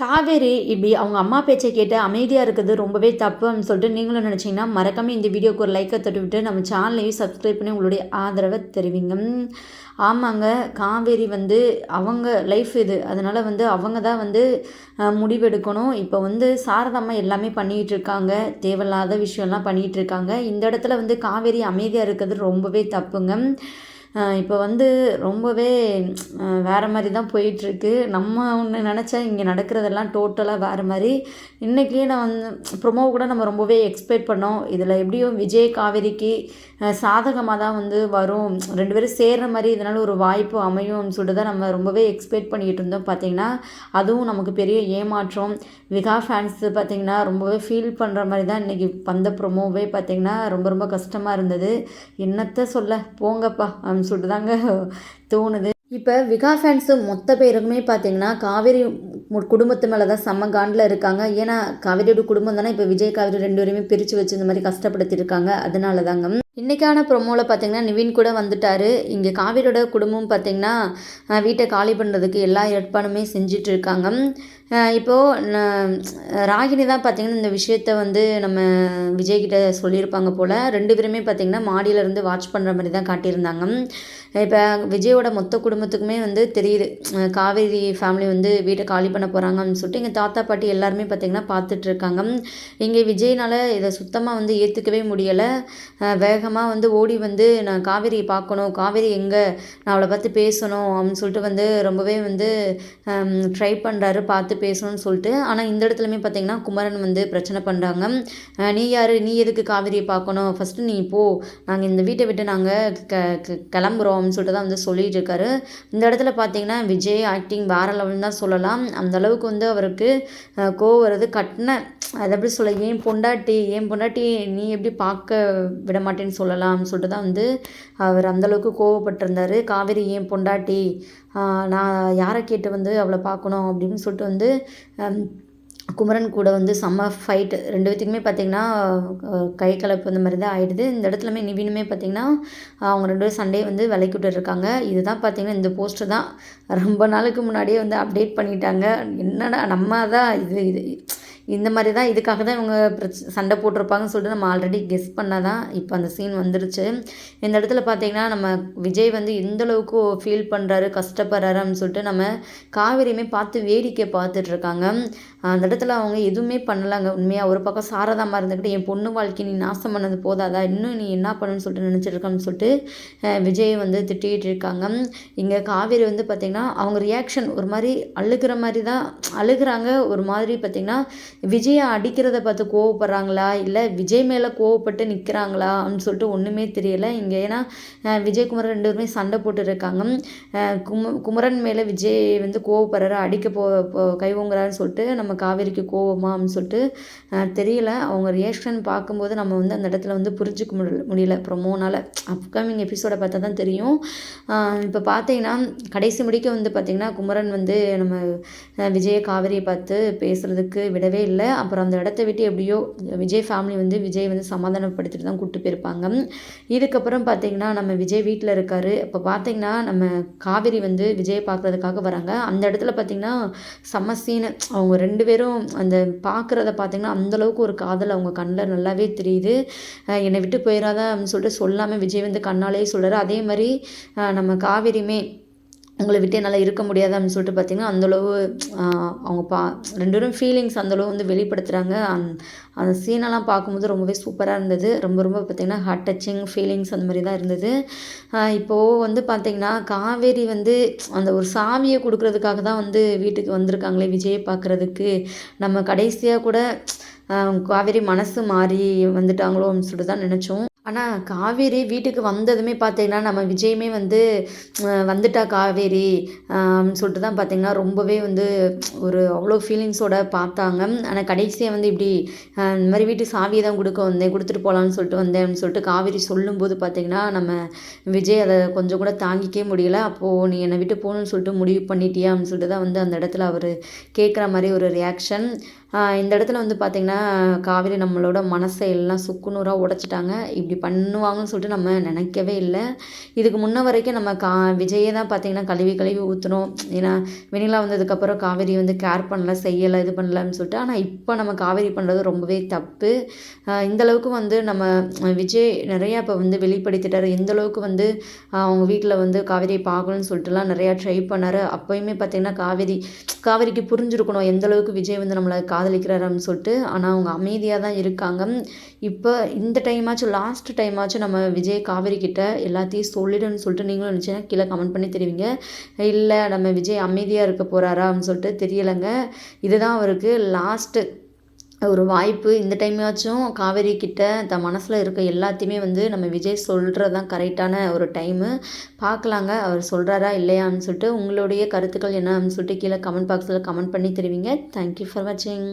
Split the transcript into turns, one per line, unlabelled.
காவேரி இப்படி அவங்க அம்மா பேச்சை கேட்டு அமைதியாக இருக்கிறது ரொம்பவே தப்பு அப்படின்னு சொல்லிட்டு நீங்களும் நினச்சிங்கன்னா மறக்காம இந்த வீடியோக்கு ஒரு லைக்கை தட்டு விட்டு நம்ம சேனலையும் சப்ஸ்கிரைப் பண்ணி உங்களுடைய ஆதரவை தெரிவிங்க. ஆமாங்க காவேரி வந்து அவங்க லைஃப் இது. அதனால் வந்து அவங்க தான் வந்து முடிவெடுக்கணும். இப்போ வந்து சாரதாம்மா எல்லாமே பண்ணிகிட்டு இருக்காங்க. தேவையில்லாத விஷயம்லாம் பண்ணிகிட்டு இருக்காங்க. இந்த இடத்துல வந்து காவேரி அமைதியாக இருக்கிறது ரொம்பவே தப்புங்க. இப்போ வந்து ரொம்பவே வேறு மாதிரி தான் போயிட்டுருக்கு. நம்ம ஒன்று நினச்சா இங்கே நடக்கிறதெல்லாம் டோட்டலாக வேறு மாதிரி. இன்றைக்கே நான் வந்து ப்ரொமோ கூட நம்ம ரொம்பவே எக்ஸ்பெக்ட் பண்ணோம். இதில் எப்படியும் விஜய் காவேரிக்கு சாதகமாக தான் வந்து வரும். ரெண்டு பேரும் சேர்ற மாதிரி இதனால் ஒரு வாய்ப்பு அமையும்னு சொல்லிட்டு தான் நம்ம ரொம்பவே எக்ஸ்பெக்ட் பண்ணிகிட்டு இருந்தோம் பார்த்திங்கன்னா அதுவும் நமக்கு பெரிய ஏமாற்றம். விகா ஃபேன்ஸு பார்த்திங்கன்னா ரொம்பவே ஃபீல் பண்ணுற மாதிரி தான் இன்றைக்கி வந்த ப்ரொமோவே பார்த்திங்கன்னா ரொம்ப ரொம்ப கஷ்டமாக இருந்தது. என்னத்த சொல்ல? போங்கப்பா. அப்படின்னு சொல்லிட்டு தாங்க தோணுது. இப்போ விகா ஃபேன்ஸு மொத்த பேருக்குமே பார்த்தீங்கன்னா காவேரி மு- குடும்பத்து மேலே தான் செம்ம காண்டில் இருக்காங்க. ஏன்னா காவேரியோட குடும்பம் தானே இப்போ விஜய் காவேரி ரெண்டு பேருமே பிரித்து வச்சு இந்த மாதிரி கஷ்டப்படுத்தியிருக்காங்க அதனால தாங்க இன்றைக்கான ப்ரொமோவில் பார்த்தீங்கன்னா நிவின் கூட வந்துட்டாரு. இங்கே காவேரியோட குடும்பம் பார்த்தீங்கன்னா வீட்டை காலி பண்ணுறதுக்கு எல்லா ஏற்பாடுமே செஞ்சுட்டு இருக்காங்க. இப்போது நான் ராகினி தான் பார்த்திங்கன்னா இந்த விஷயத்த வந்து நம்ம விஜய்கிட்ட சொல்லியிருப்பாங்க போல். ரெண்டு பேருமே பார்த்திங்கன்னா மாடியில இருந்து வாட்ச் பண்ணுற மாதிரி தான் காட்டியிருந்தாங்க. இப்போ விஜயோட மொத்த குடும்பத்துக்குமே வந்து தெரியுது காவேரி ஃபேமிலி வந்து வீட்டை காலி பண்ண போகிறாங்கன்னு சொல்லிட்டு எங்கள் தாத்தா பாட்டி எல்லாருமே பார்த்திங்கன்னா பார்த்துட்ருக்காங்க இங்கே விஜய்னால் இதை சுத்தமாக வந்து ஏற்றுக்கவே முடியலை. வேகமாக வந்து ஓடி வந்து நான் காவேரியை பார்க்கணும் காவேரி எங்கே நான் அவளை பார்த்து பேசணும் அப்படின்னு சொல்லிட்டு வந்து ரொம்பவே வந்து ட்ரை பண்ணுறாரு பார்த்து பேசணும்னு சொல்லிட்டு ஆனால் இந்த இடத்துலையுமே பார்த்தீங்கன்னா குமரன் வந்து பிரச்சனை பண்ணுறாங்க நீ யார்? நீ எதுக்கு காவேரியை பார்க்கணும்? ஃபஸ்ட்டு நீ போ. நாங்கள் இந்த வீட்டை விட்டு நாங்கள் க கிளம்புறோம் அப்படின்னு சொல்லிட்டு தான் வந்து சொல்லிட்டு இருக்காரு. இந்த இடத்துல பார்த்தீங்கன்னா விஜய் ஆக்டிங் வேற லெவல்னு தான் சொல்லலாம். அந்த அளவுக்கு வந்து அவருக்கு கோவம் வருது. கட்டின அதை எப்படி சொல்ல ஏன் பொண்டாட்டி ஏன் பொண்டாட்டி நீ எப்படி பார்க்க விட மாட்டேன்னு சொல்லலாம்னு சொல்லிட்டு தான் வந்து அவர் அந்தளவுக்கு கோவப்பட்டிருந்தார். காவேரி ஏன் பொண்டாட்டி? நான் யாரை கேட்டு வந்து அவளை பார்க்கணும் அப்படின்னு சொல்லிட்டு வந்து குமரன் கூட வந்து செம்ம ஃபைட்டு ரெண்டு பேத்துக்குமே பார்த்திங்கன்னா கை கலப்பு இந்த மாதிரி தான் ஆகிடுது இந்த இடத்துலமே நிவினுமே பார்த்திங்கன்னா அவங்க ரெண்டு பேரும் சண்டே வந்து விலைக்கு விட்டுருக்காங்க இதுதான் பார்த்திங்கன்னா இந்த போஸ்டர் தான். ரொம்ப நாளுக்கு முன்னாடியே வந்து அப்டேட் பண்ணிட்டாங்க. என்னடா நம்ம தான் இது இது இந்த மாதிரி தான் இதுக்காக தான் இவங்க பிரச்ச சண்டை போட்டிருப்பாங்கன்னு சொல்லிட்டு நம்ம ஆல்ரெடி கெஸ் பண்ணால் தான் இப்போ அந்த சீன் வந்துருச்சு. இந்த இடத்துல பார்த்தீங்கன்னா நம்ம விஜய் வந்து எந்தளவுக்கு ஃபீல் பண்ணுறாரு கஷ்டப்படுறாரு அப்படின்னு சொல்லிட்டு நம்ம காவேரியுமே பார்த்து வேடிக்கை பார்த்துட்ருக்காங்க அந்த இடத்துல அவங்க எதுவுமே பண்ணலாங்க. உண்மையாக ஒரு பக்கம் சாரதாமா இருந்துக்கிட்டு என் பொண்ணு வாழ்க்கை நீ நாசம் பண்ணது போதாதா? இன்னும் நீ என்ன பண்ணணும்னு சொல்லிட்டு நினச்சிருக்கன்னு சொல்லிட்டு விஜய் வந்து திட்டிகிட்டு இருக்காங்க. இங்கே காவேரி வந்து பார்த்திங்கன்னா அவங்க ரியாக்ஷன் ஒரு மாதிரி அழுகிற மாதிரி தான் அழுகுறாங்க. ஒரு மாதிரி பார்த்திங்கன்னா விஜயை அடிக்கிறத பார்த்து கோவப்படுறாங்களா? இல்லை விஜய் மேலே கோவப்பட்டு நிற்கிறாங்களா அப்படின்னு சொல்லிட்டு ஒன்றுமே தெரியலை. இங்கே ஏன்னா விஜய் குமரன் ரெண்டு பேருமே சண்டை போட்டுருக்காங்க கும குமரன் மேலே விஜய் வந்து கோவப்படுறாரு. அடிக்க போ போ- சொல்லிட்டு நம்ம காவேரிக்கு கோவமா அப்படின்னு சொல்லிட்டு தெரியல. அவங்க ரியாக்ஷன் பார்க்கும்போது நம்ம வந்து அந்த இடத்துல வந்து புரிஞ்சுக்க முடியல முடியல. ப்ரொமோனால் அப்கமிங் எபிசோடை பார்த்தா தான் தெரியும். இப்போ பார்த்தீங்கன்னா கடைசி முடிக்க வந்து பார்த்திங்கன்னா குமரன் வந்து நம்ம விஜய காவேரியை பார்த்து பேசுகிறதுக்கு விடவே இல்லை. இல்லை. அப்புறம் அந்த இடத்த விட்டு எப்படியோ விஜய் ஃபேமிலி வந்து விஜய் வந்து சமாதானப்படுத்திட்டு தான் கூப்பிட்டு போயிருப்பாங்க. இதுக்கப்புறம் பார்த்தீங்கன்னா நம்ம விஜய் வீட்டில் இருக்கார். இப்போ பார்த்தீங்கன்னா நம்ம காவேரி வந்து விஜய் பார்க்குறதுக்காக வராங்க. அந்த இடத்துல பார்த்தீங்கன்னா செம்ம சீனு அவங்க ரெண்டு பேரும் அந்த பார்க்குறத பார்த்தீங்கன்னா அந்தளவுக்கு ஒரு காதல் அவங்க கண்ணில் நல்லாவே தெரியுது. என்னை விட்டு போயிடாத அப்படின்னு சொல்லிட்டு சொல்லாமல் விஜய் வந்து கண்ணாலே சொல்கிறார் அதே மாதிரி நம்ம காவேரியுமே உங்களை விட்டு என்னால் இருக்க முடியாது அப்படின்னு சொல்லிட்டு பார்த்தீங்கன்னா அந்தளவு அவங்க பா ரெண்டு பேரும் ஃபீலிங்ஸ் அந்தளவு வந்து வெளிப்படுத்துகிறாங்க அந் அந்த சீனெல்லாம் பார்க்கும்போது ரொம்பவே சூப்பராக இருந்தது. ரொம்ப ரொம்ப பார்த்திங்கன்னா ஹார்ட் டச்சிங் ஃபீலிங்ஸ் அந்த மாதிரி தான் இருந்தது. இப்போது வந்து பார்த்திங்கன்னா காவேரி வந்து அந்த ஒரு சாவியை கொடுக்கறதுக்காக தான் வந்து வீட்டுக்கு வந்திருக்காங்களே விஜயை பார்க்குறதுக்கு. நம்ம கடைசியாக கூட காவேரி மனசு மாறி வந்துட்டாங்களோ அப்படின்னு சொல்லிட்டு தான் நினச்சோம். ஆனால் காவேரி வீட்டுக்கு வந்ததுமே பார்த்தீங்கன்னா நம்ம விஜயமே வந்து வந்துட்டா காவேரி சொல்லிட்டு தான் பார்த்தீங்கன்னா ரொம்பவே வந்து ஒரு அவ்வளோ ஃபீலிங்ஸோட பார்த்தாங்க. ஆனால் கடைசியாக வந்து இப்படி இந்த மாதிரி வீட்டு சாவியை தான் கொடுக்க வந்தேன் கொடுத்துட்டு போகலான்னு சொல்லிட்டு வந்தேன் அப்படின்னு சொல்லிட்டு காவேரி சொல்லும்போது பார்த்தீங்கன்னா நம்ம விஜய் அதை கொஞ்சம் கூட தாங்கிக்கவே முடியல. அப்போது நீ என்னை விட்டு போகணும்னு சொல்லிட்டு முடிவு பண்ணிட்டியா அப்படின்னு சொல்லிட்டு தான் வந்து அந்த இடத்துல அவர் கேட்குற மாதிரி ஒரு ரியாக்ஷன் இந்த இடத்துல வந்து பார்த்திங்கன்னா காவேரி நம்மளோட மனசை எல்லாம் சுக்குநூறாக உடைச்சிட்டாங்க. இப்படி பண்ணுவாங்கன்னு சொல்லிட்டு நம்ம நினைக்கவே இல்லை. இதுக்கு முன்ன வரைக்கும் நம்ம கா விஜயை தான் பார்த்திங்கன்னா கழுவி கழுவி ஊற்றுறோம் ஏன்னா வெனிலா வந்ததுக்கப்புறம் காவேரி வந்து கேர் பண்ணல செய்யலை இது பண்ணலன்னு சொல்லிட்டு. ஆனால் இப்போ நம்ம காவேரி பண்ணுறது ரொம்பவே தப்பு. இந்தளவுக்கு இந்த வந்து நம்ம விஜய் நிறையா இப்போ வந்து வெளிப்படுத்திட்டார். எந்த அளவுக்கு வந்து அவங்க வீட்டில் வந்து காவேரியை பார்க்கணும்னு சொல்லிட்டுலாம் நிறையா ட்ரை பண்ணார். அப்போயுமே பார்த்திங்கன்னா காவேரி காவேரிக்கு புரிஞ்சிருக்கணும் எந்த அளவுக்கு விஜய் வந்து நம்மளை கா காதலிக்கிறாரான்னு சொல்லிட்டு ஆனால் அவங்க அமைதியாக தான் இருக்காங்க. இப்போ இந்த டைமாச்சும் லாஸ்ட் டைமாச்சும் நம்ம விஜய் காவேரி கிட்ட எல்லாத்தையும் சொல்லிடுன்னு சொல்லிட்டு நீங்களும் நினச்சிங்கன்னா கீழே கமெண்ட் பண்ணி தெரிவிங்க. இல்லை நம்ம விஜய் அமைதியாக இருக்க போகிறாரான்னு சொல்லிட்டு தெரியலைங்க. இதுதான் அவருக்கு லாஸ்ட்டு ஒரு வாய்ப்பு. இந்த டைமாச்சும் காவேரி கிட்ட தன் மனசில் இருக்க எல்லாத்தையுமே வந்து நம்ம விஜய் சொல்கிறது தான் கரெக்டான ஒரு டைமு பார்க்கலாங்க அவர் சொல்கிறாரா இல்லையான்னு சொல்லிட்டு உங்களுடைய கருத்துக்கள் என்ன சொல்லிட்டு கீழே கமெண்ட் பாக்ஸில் கமெண்ட் பண்ணி தெரிவிங்க. தேங்க்யூ ஃபார் வாட்சிங்